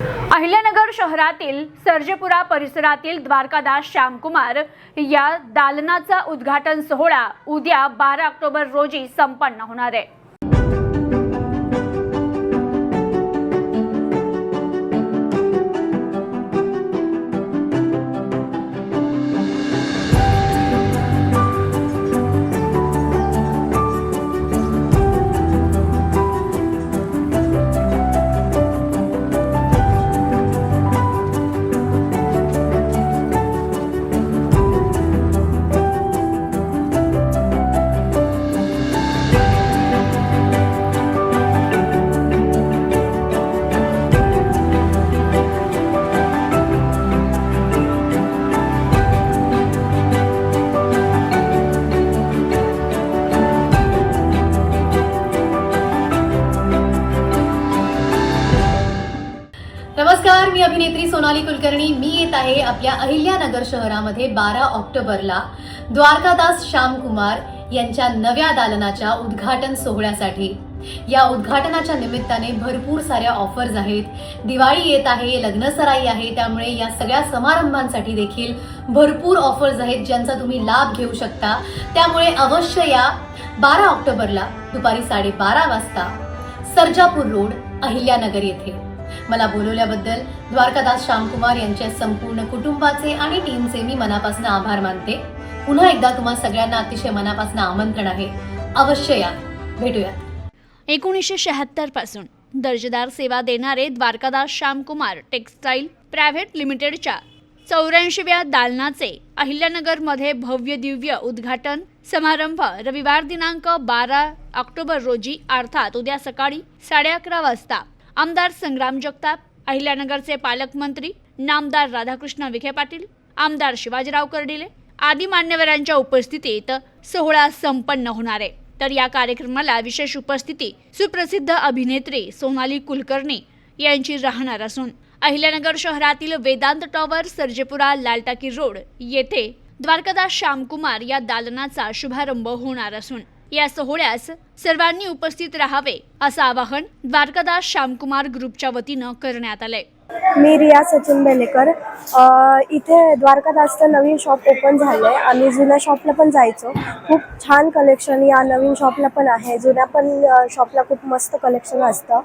अहिल्यानगर शहरातील सर्जेपुरा परिसरातील द्वारकादास श्यामकुमार या दालनाचा उद्घाटन सोहळा उद्या बारा ऑक्टोबर रोजी संपन्न होणार आहे. नमस्कार मी अभिनेत्री सोनाली कुलकर्णी. मी येत आहे आपल्या अहिल्यानगर शहरामध्ये बारा ऑक्टोबरला. द्वारकादास श्यामकुमार यांच्या नव्या दालनाच्या उद्घाटन सोहळ्यासाठी. या उद्घाटनाच्या निमित्ताने भरपूर साऱ्या ऑफर्स आहेत. दिवाळी येत आहे लग्नसराई आहे त्यामुळे या सगळ्या समारंभांसाठी देखील भरपूर ऑफर्स आहेत ज्यांचा तुम्ही लाभ घेऊ शकता. त्यामुळे अवश्य या बारा ऑक्टोबरला दुपारी साडेबारा वाजता सर्जापूर रोड अहिल्यानगर येथे. मला बोलवल्याबद्दल द्वारकादास श्यामकुमार यांच्या संपूर्ण कुटुंबाचे आणि टीमचे मी मनापासून आभार मानते. पुन्हा एकदा तुम्हा सगळ्यांना अतिशय मनापासून आमंत्रण आहे. अवश्य या. भेटूया एकोणीसशे शहात्तरपासून दर्जेदार सेवा देणारे द्वारकादास श्यामकुमार टेक्स्टाईल प्रायव्हेट लिमिटेडच्या चौऱ्याऐंशीव्या दालनाचे अहिल्यानगरमध्ये भव्य दिव्य उद्घाटन समारंभ रविवार दिनांक बारा ऑक्टोबर रोजी अर्थात उद्या सकाळी साडे अकरा वाजता आमदार संग्राम जगताप अहिल्यानगरचे पालकमंत्री नामदार राधाकृष्ण विखे पाटील आमदार शिवाजीराव कर्डिले आदी मान्यवरांच्या उपस्थितीत सोहळा संपन्न होणार आहे. तर या कार्यक्रमाला विशेष उपस्थिती सुप्रसिद्ध अभिनेत्री सोनाली कुलकर्णी यांची राहणार असून अहिल्यानगर शहरातील वेदांत टॉवर सर्जेपुरा लालटाकी रोड येथे द्वारकादास श्यामकुमार या दालनाचा शुभारंभ होणार असून या सोहळ्यास सर्वांनी उपस्थित राहावे असं आवाहन द्वारकादास श्यामकुमार ग्रुपच्या वतीनं करण्यात आलंय. मी रिया सचिन बेलेकर अ, इथे द्वारकादासचं नवीन शॉप ओपन झालं आहे आम्ही जुन्या शॉपला पण जायचो. खूप छान कलेक्शन या नवीन शॉपला पण आहे. जुन्या पण शॉपला खूप मस्त कलेक्शन असतं.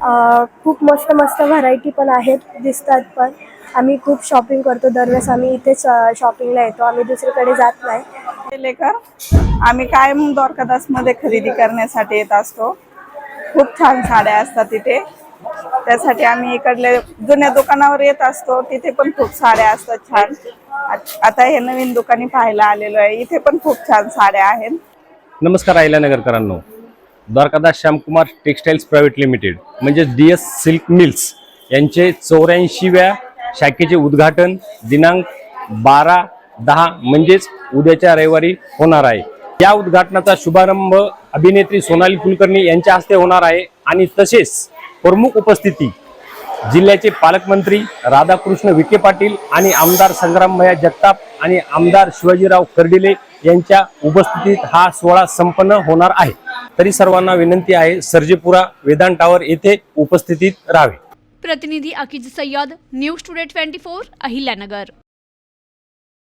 अ, खूप मस्त मस्त व्हरायटी पण आहेत दिसतात पण. आम्ही खूप शॉपिंग करतो. दरवेळेस आम्ही इथेच शॉपिंगला येतो. आम्ही दुसरीकडे जात नाही. लेकर आम्ही कायम द्वारकादासमध्ये खरेदी करण्यासाठी येत असतो? खूप छान साड्या असतात तिथे. त्यासाठी आम्ही इकडले जुन्या दुकानावर येत असतो. तिथे पण खूप साड्या असतात छान. आ- आता हे नवीन दुकानी पाहायला आलेलो आहे. इथे पण खूप छान साड्या आहेत. नमस्कार अहिल्यानगरकरांनो Dwarkadas Shyamkumar textiles private limited म्हणजे डी एस सिल्क मिल्स यांचे चौऱ्याऐंशीव्या शाखेचे उद्घाटन दिनांक बारा दहा म्हणजेच उद्याच्या रविवारी होणार आहे. या उद्घाटनाचा शुभारंभ अभिनेत्री सोनाली कुलकर्णी यांच्या हस्ते होणार आहे आणि तसेच प्रमुख उपस्थिती जिल्ह्याचे पालकमंत्री राधाकृष्ण विखे पाटील आणि आमदार संग्रामभया जगताप आणि आमदार शिवाजीराव कर्डिले यांच्या उपस्थितीत हा सोहळा संपन्न होणार आहे. तरी सर्वांना विनंती आहे सर्जेपुरा वेदांत टावर येथे उपस्थितीत राहावे. प्रतिनिधी Akij Sayyed news today twenty four Ahilyanagar.